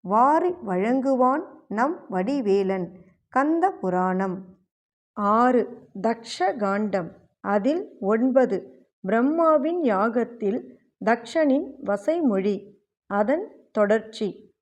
வாரி வழங்குவான் நம் வடிவேலன். கந்த புராணம். ஆறு. தக்ஷ காண்டம் அதில் ஒன்பது. பிரம்மாவின் யாகத்தில் தக்ஷனின் வசைமொழி. அதன் தொடர்ச்சி.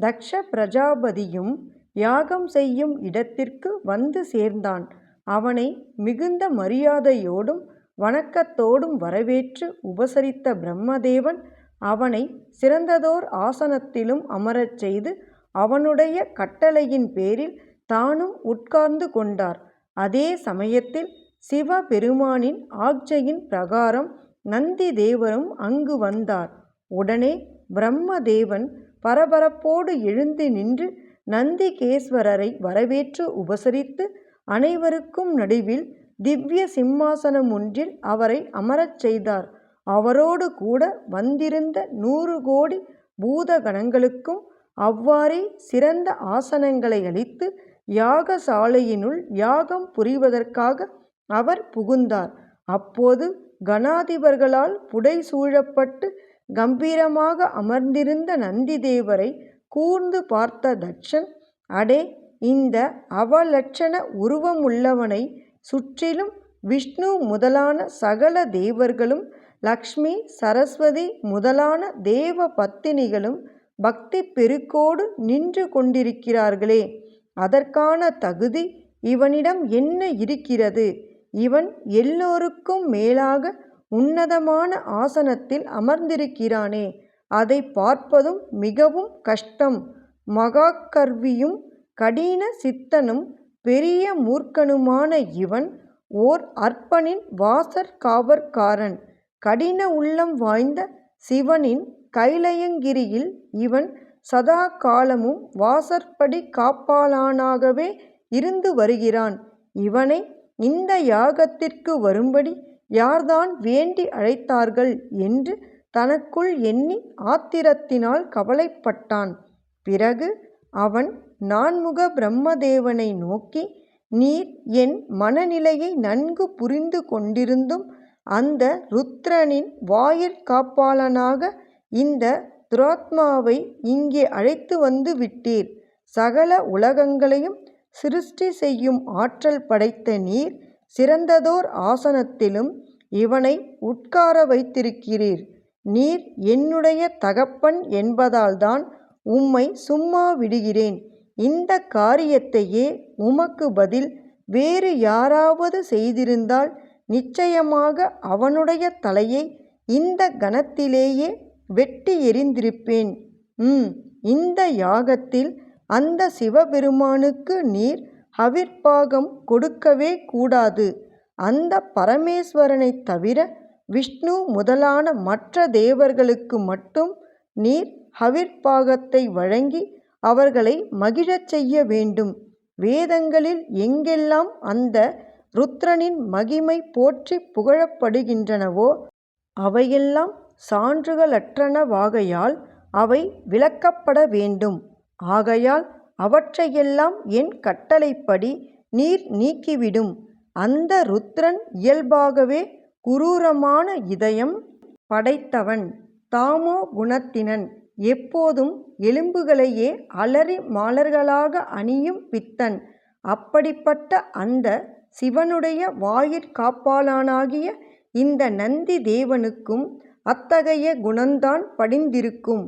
தக்ஷ பிரஜாபதியும் யாகம் செய்யும் இடத்திற்கு வந்து சேர்ந்தான். அவனை மிகுந்த மரியாதையோடும் வணக்கத்தோடும் வரவேற்று உபசரித்த பிரம்மதேவன் அவனை சிறந்ததோர் ஆசனத்திலும் அமரச் செய்து அவனுடைய கட்டளையின் பேரில் தானும் உட்கார்ந்து கொண்டார். அதே சமயத்தில் சிவபெருமானின் ஆக்ஜையின் பிரகாரம் நந்தி தேவரும் அங்கு வந்தார். உடனே பிரம்மதேவன் பரபரப்போடு எழுந்து நின்று நந்திகேஸ்வரரை வரவேற்று உபசரித்து அனைவருக்கும் நடுவில் திவ்ய சிம்மாசனம் ஒன்றில் அவரை அமரச் செய்தார். அவரோடு கூட வந்திருந்த நூறு கோடி பூதகணங்களுக்கும் அவ்வாறே சிறந்த ஆசனங்களை அளித்து யாகசாலையினுள் யாகம் புரிவதற்காக அவர் புகுந்தார். அப்போது கணாதிபர்களால் புடைசூழப்பட்டு கம்பீரமாக அமர்ந்திருந்த நந்திதேவரை கூர்ந்து பார்த்த தட்சன் அடே இந்த அவலட்சண உருவமுள்ளவனை சுற்றிலும் விஷ்ணு முதலான சகல தேவர்களும் லக்ஷ்மி சரஸ்வதி முதலான தேவ பத்தினிகளும் பக்தி பெருக்கோடு நின்று கொண்டிருக்கிறார்களே. அதற்கான தகுதி இவனிடம் என்ன இருக்கிறது? இவன் எல்லோருக்கும் மேலாக உன்னதமான ஆசனத்தில் அமர்ந்திருக்கிறானே. அதை பார்ப்பதும் மிகவும் கஷ்டம். மகாகர்வியும் கடின சித்தனும் பெரிய மூர்க்கனுமான இவன் ஓர் அற்பனின் வாசற்காவற்காரன். கடின உள்ளம் வாய்ந்த சிவனின் கைலயங்கிரியில் இவன் சதா காலமும் வாசற்படி காப்பாளானாகவே இருந்து வருகிறான். இவனை இந்த யாகத்திற்கு வரும்படி யார்தான் வேண்டி அழைத்தார்கள் என்று தனக்குள் எண்ணி ஆத்திரத்தினால் கவலைப்பட்டான். பிறகு அவன் நான்முக பிரம்மதேவனை நோக்கி நீர் என் மனநிலையை நன்கு புரிந்து கொண்டிருந்தும் அந்த ருத்ரனின் வாயிற் காப்பாளனாக இந்த துராத்மாவை இங்கே அழைத்து வந்து விட்டீர். சகல உலகங்களையும் சிருஷ்டி செய்யும் ஆற்றல் படைத்த நீர் சிறந்ததோர் ஆசனத்திலும் இவனை உட்கார வைத்திருக்கிறீர். நீர் என்னுடைய தகப்பன் என்பதால்தான் உம்மை சும்மா விடுகிறேன். இந்த காரியத்தையே உமக்கு பதில் வேறு யாராவது செய்திருந்தால் நிச்சயமாக அவனுடைய தலையை இந்த கணத்திலேயே வெட்டி எறிந்திருப்பேன். ம் இந்த யாகத்தில் அந்த சிவபெருமானுக்கு நீர் ஹவிர்பாகம் கொடுக்கவே கூடாது. அந்த பரமேஸ்வரனைத் தவிர விஷ்ணு முதலான மற்ற தேவர்களுக்கு மட்டும் நீர் ஹவிர்பாகத்தை வழங்கி அவர்களை மகிழச் செய்ய வேண்டும். வேதங்களில் எங்கெல்லாம் அந்த ருத்ரனின் மகிமை போற்றி புகழப்படுகின்றனவோ? அவையெல்லாம் சான்றுகளற்றனவாகையால் அவை விளக்கப்பட வேண்டும். ஆகையால் அவற்றையெல்லாம் என் கட்டளைப்படி நீர் நீக்கிவிடும். அந்த ருத்ரன் இயல்பாகவே குரூரமான இதயம் படைத்தவன் தாமோ குணத்தினன். எப்போதும் எலும்புகளையே அலறி மாலர்களாக அணியும் பித்தன். அப்படிப்பட்ட அந்த சிவனுடைய வாயிற்காப்பாளனாகிய இந்த நந்தி தேவனுக்கும் அத்தகைய குணந்தான் படிந்திருக்கும்.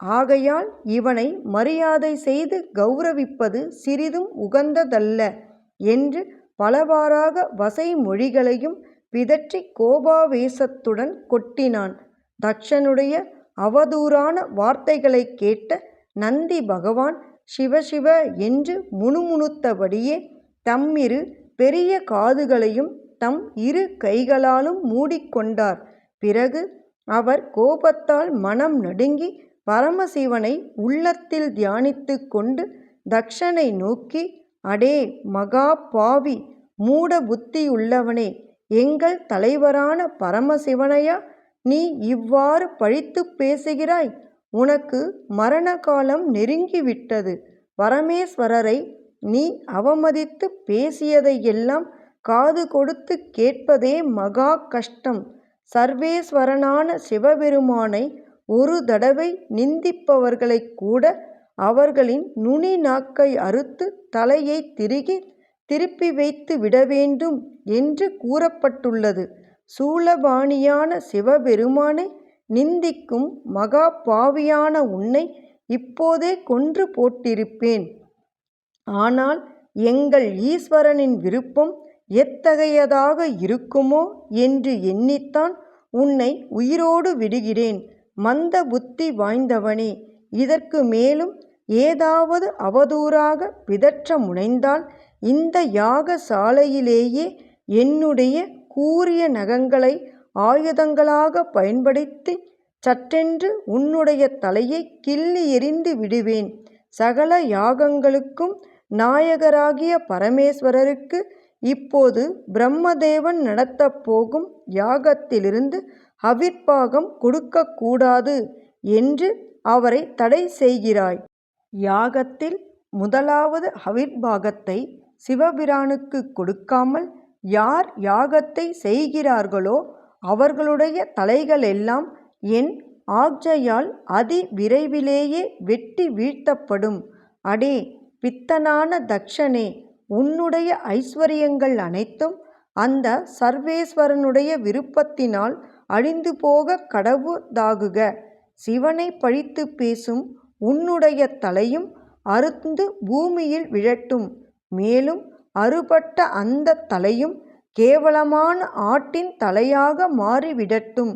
ஆகையால் இவனை மரியாதை செய்து கௌரவிப்பது சிறிதும் உகந்ததல்ல என்று பலவாறாக வசை மொழிகளையும் பிதற்றி கோபாவேசத்துடன் கொட்டினான். தக்ஷனுடைய அவதூறான வார்த்தைகளைக் கேட்ட நந்தி பகவான் சிவசிவ என்று முணுமுணுத்தபடியே தம்மிரு பெரிய காதுகளையும் தம் இரு கைகளாலும் மூடிக்கொண்டார். பிறகு அவர் கோபத்தால் மனம் நடுங்கி பரமசிவனை உள்ளத்தில் தியானித்துக் கொண்டு தக்ஷனை நோக்கி அடே மகா பாவி மூட புத்தியுள்ளவனே எங்கள் தலைவரான பரமசிவனையா நீ இவ்வாறு பழித்துப் பேசுகிறாய்? உனக்கு மரண காலம் நெருங்கிவிட்டது. பரமேஸ்வரரை நீ அவமதித்து பேசியதையெல்லாம் காது கொடுத்து கேட்பதே மகா கஷ்டம். சர்வேஸ்வரனான சிவபெருமானை ஒரு தடவை நிந்திப்பவர்களை கூட அவர்களின் நுனி நாக்கை அறுத்து தலையை திருகி திருப்பி வைத்து விட வேண்டும் என்று கூறப்பட்டுள்ளது. சூலபாணியான சிவபெருமானை நிந்திக்கும் மகா பாவியான உன்னை இப்போதே கொன்று போட்டிருப்பேன். ஆனால் எங்கள் ஈஸ்வரனின் விருப்பம் எத்தகையதாக இருக்குமோ என்று எண்ணித்தான் உன்னை உயிரோடு விடுகிறேன். மந்த புத்தி வாய்ந்தவனே இதற்கு மேலும் ஏதாவது அவதூறாக பிதற்ற முனைந்தால் இந்த யாக சாலையிலேயே என்னுடைய கூரிய நகங்களை ஆயுதங்களாக பயன்படுத்தி சட்டென்று உன்னுடைய தலையை கிள்ளி எறிந்து விடுவேன். சகல யாகங்களுக்கும் நாயகராகிய பரமேஸ்வரருக்கு இப்போது பிரம்மதேவன் நடத்தப் போகும் யாகத்திலிருந்து அவிர்பாகம் கொடுக்கக்கூடாது என்று அவரை தடை செய்கிறாய். யாகத்தில் முதலாவது அவிர்பாகத்தை சிவபிரானுக்கு கொடுக்காமல் யார் யாகத்தை செய்கிறார்களோ அவர்களுடைய தலைகளெல்லாம் என் ஆக்ஜையால் அதி விரைவிலேயே வெட்டி வீழ்த்தப்படும். அடே பித்தனான தக்ஷனே உன்னுடைய ஐஸ்வர்யங்கள் அனைத்தும் அந்த சர்வேஸ்வரனுடைய விருப்பத்தினால் அழிந்து போக கடவுதாகுக சிவனை பழித்து பேசும் உன்னுடைய தலையும் அறுந்து பூமியில் விழட்டும். மேலும் அறுபட்ட அந்த தலையும் கேவலமான ஆட்டின் தலையாக மாறிவிடட்டும்.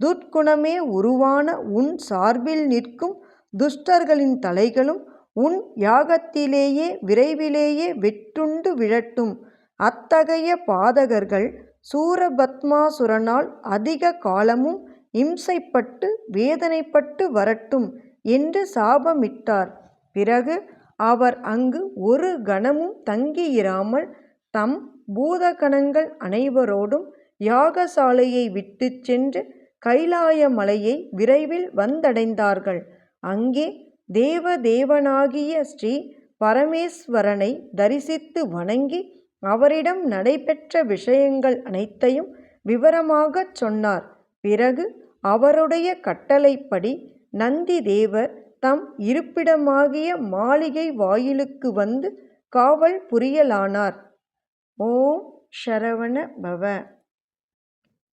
துர்க்குணமே உருவான உன் சார்பில் நிற்கும் துஷ்டர்களின் தலைகளும் உன் யாகத்திலேயே விரைவிலேயே வெட்டுண்டு விழட்டும். அத்தகைய பாதகர்கள் சூரபத்மாசுரனால் அதிக காலமும் இம்சைப்பட்டு வேதனைப்பட்டு வரட்டும் என்று சாபமிட்டார். பிறகு அவர் அங்கு ஒரு கணமும் தங்கியிராமல் தம் பூதகணங்கள் அனைவரோடும் யாகசாலையை விட்டுச் சென்று கைலாய மலையை விரைவில் வந்தடைந்தார்கள். அங்கே தேவதேவனாகிய ஸ்ரீ பரமேஸ்வரனை தரிசித்து வணங்கி அவரிடம் நடைபெற்ற விஷயங்கள் அனைத்தையும் விவரமாகச் சொன்னார். பிறகு அவருடைய கட்டளைப்படி நந்தி தேவர் தம் இருப்பிடமாகிய மாளிகை வாயிலுக்கு வந்து காவல் புரியலானார். ஓம் ஷரவண பவ.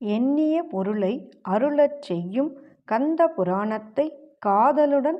எண்ணிய பொருளை அருளச் செய்யும் கந்த புராணத்தை காதலுடன்